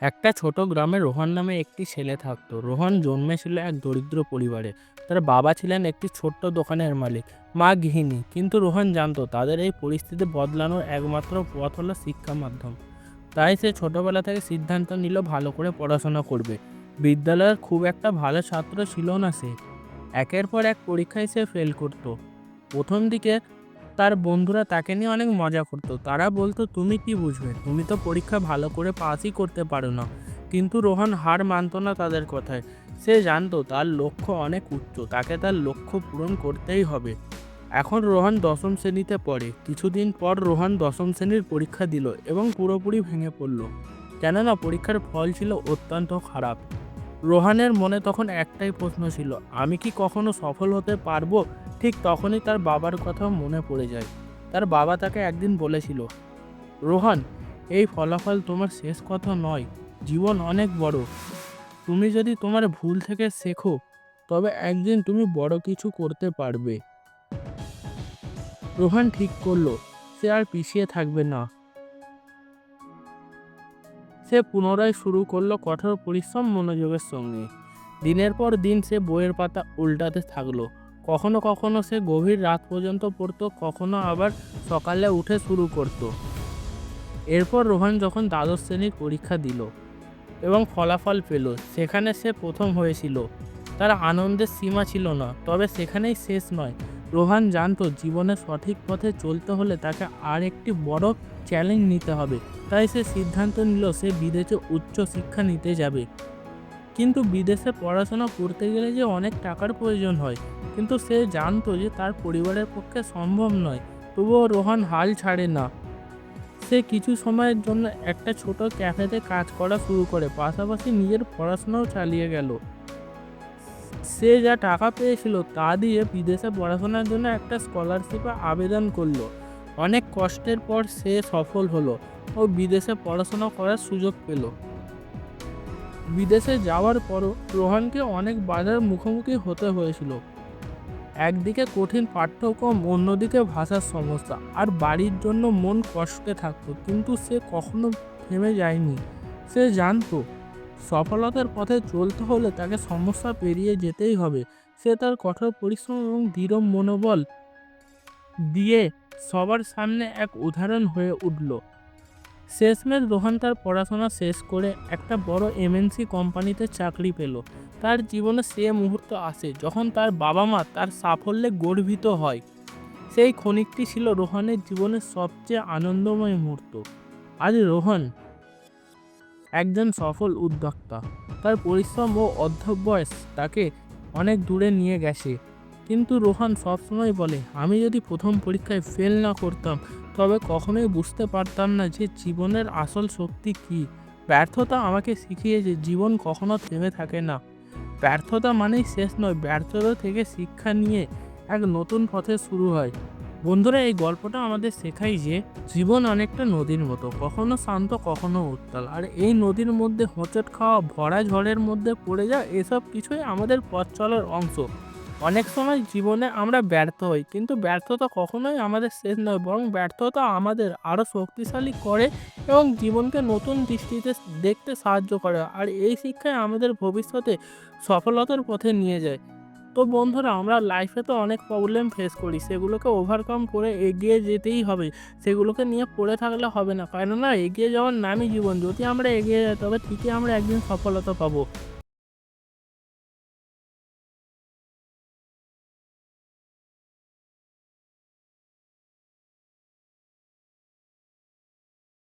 একটা ছোট গ্রামে রোহন নামে একটি ছেলে থাকতো। রোহন জন্মেছিল এক দরিদ্র পরিবারে। তার বাবা ছিলেন একটি ছোট্ট দোকানের মালিক, মা গৃহিণী। কিন্তু রোহন জানতো, তাদের এই পরিস্থিতি বদলানোর একমাত্র পথ হলো শিক্ষা মাধ্যম। তাই সে ছোটবেলা থেকে সিদ্ধান্ত নিল ভালো করে পড়াশোনা করবে। বিদ্যালয়ের খুব একটা ভালো ছাত্র ছিল না সে। একের পর এক পরীক্ষায় সে ফেল করতো। প্রথম দিকে তার বন্ধুরা তাকে নিয়ে অনেক মজা করতো। তারা বলতো, তুমি কি বুঝবে? তুমি তো পরীক্ষা ভালো করে পাসই করতে পারো না। কিন্তু রোহন হার মানতো না তাদের কথায়। সে জানতো তার লক্ষ্য অনেক উচ্চ, তাকে তার লক্ষ্য পূরণ করতেই হবে। এখন রোহন দশম শ্রেণীতে পড়ে। কিছুদিন পর রোহন দশম শ্রেণির পরীক্ষা দিল এবং পুরোপুরি ভেঙে পড়ল। কেননা পরীক্ষার ফল ছিল অত্যন্ত খারাপ। রোহানের মনে তখন একটাই প্রশ্ন ছিল, আমি কি কখনো সফল হতে পারব? ঠিক তখনই তার বাবার কথা মনে পড়ে যায়। তার বাবা তাকে একদিন বলেছিল, রোহান, এই ফলাফল তোমার শেষ কথা নয়, জীবন অনেক বড়। তুমি যদি তোমার ভুল থেকে শেখো, তবে একদিন তুমি বড় কিছু করতে পারবে রোহান ঠিক করল, সে আর পিছিয়ে থাকবে না। সে পুনরায় শুরু করল কঠোর পরিশ্রম মনোযোগের সঙ্গে। দিনের পর দিন সে বইয়ের পাতা উল্টাতে থাকল। কখনো কখনো সে গভীর রাত পর্যন্ত পড়তো, কখনো আবার সকালে উঠে শুরু করত। এরপর রোহান যখন দ্বাদশ শ্রেণির পরীক্ষা দিল এবং ফলাফল পেল, সেখানে সে প্রথম হয়েছিল। তার আনন্দের সীমা ছিল না, তবে সেখানেই শেষ নয়। রোহান জানতো জীবনে সঠিক পথে চলতে হলে তাকে আর একটি বড় চ্যালেঞ্জ নিতে হবে। তাই সে সিদ্ধান্ত নিল সে বিদেশে উচ্চ শিক্ষা নিতে যাবে। কিন্তু বিদেশে পড়াশোনা করতে গেলে যে অনেক টাকার প্রয়োজন হয়। কিন্তু সে জানতো যে তার পরিবারের পক্ষে সম্ভব নয়। তবুও রোহান হাল ছাড়ে না। সে কিছু সময়ের জন্য একটা ছোট ক্যাফেতে কাজ করা শুরু করে। পাশাপাশি নিজের পড়াশোনাও চালিয়ে গেল। সে যা টাকা পেয়েছিল তা দিয়ে বিদেশে পড়াশোনার জন্য একটা স্কলারশিপে আবেদন করল। অনেক কষ্টের পর সে সফল হলো ও বিদেশে পড়াশোনা করার সুযোগ পেল। বিদেশে যাওয়ার পরও রোহানকে অনেক বাধার মুখোমুখি হতে হয়েছিল। একদিকে কঠিন পাঠ্যক্রম, অন্যদিকে ভাষার সমস্যা আর বাড়ির জন্য মন কষ্টে থাকতো, কিন্তু সে কখনো থেমে যায়নি। সে জানতো সফলতার পথে চলতে হলে তাকে সমস্যা পেরিয়ে যেতেই হবে। সে তার কঠোর পরিশ্রম এবং দৃঢ় মনোবল দিয়ে সবার সামনে এক উদাহরণ হয়ে উঠল। শেষমেশ রোহান তার পড়াশোনা শেষ করে একটা বড় এমএনসি কোম্পানিতে চাকরি পেল। তার জীবনে সে মুহূর্ত আসে যখন তার বাবা মা তার সাফল্যে গর্বিত হয়। সেই ক্ষণিকটি ছিল রোহনের জীবনের সবচেয়ে আনন্দময় মুহূর্ত। আজ রোহন একজন সফল উদ্যোক্তা। তার পরিশ্রম ও অধ্যবয়স তাকে অনেক দূরে নিয়ে গেছে। কিন্তু রোহান সবসময় বলে, আমি যদি প্রথম পরীক্ষায় ফেল না করতাম, তবে কখনোই বুঝতে পারতাম না যে জীবনের আসল শক্তি কী। ব্যর্থতা আমাকে শিখিয়েছে, জীবন কখনো থেমে থাকে না। ব্যর্থতা মানেই শেষ নয়, ব্যর্থতা থেকে শিক্ষা নিয়ে এক নতুন পথে শুরু হয়। বন্ধুরা, এই গল্পটা আমাদের শেখায় যে জীবন অনেকটা নদীর মতো, কখনো শান্ত, কখনো উত্তাল। আর এই নদীর মধ্যে হোঁচট খাওয়া, ভরা ঝড়ের মধ্যে পড়ে যাওয়া, এসব কিছুই আমাদের পথ চলার অংশ। অনেক সময় জীবনে আমরা ব্যর্থ হই, কিন্তু ব্যর্থতা কখনোই আমাদের শেষ নয়, বরং ব্যর্থতা আমাদের আরও শক্তিশালী করে এবং জীবনকে নতুন দৃষ্টিতে দেখতে সাহায্য করে। আর এই শিক্ষায় আমাদের ভবিষ্যতে সফলতার পথে নিয়ে যায়। তো বন্ধুরা, আমরা লাইফে তো অনেক প্রবলেম ফেস করি। সেগুলোকে ওভারকাম করে এগিয়ে যেতেই হবে। সেগুলোকে নিয়ে পড়ে থাকলে হবে না। কেননা, এগিয়ে যাওয়ার নামই জীবন। যদি আমরা এগিয়ে যাই, তবে ঠিকই আমরা একদিন সফলতা পাবো।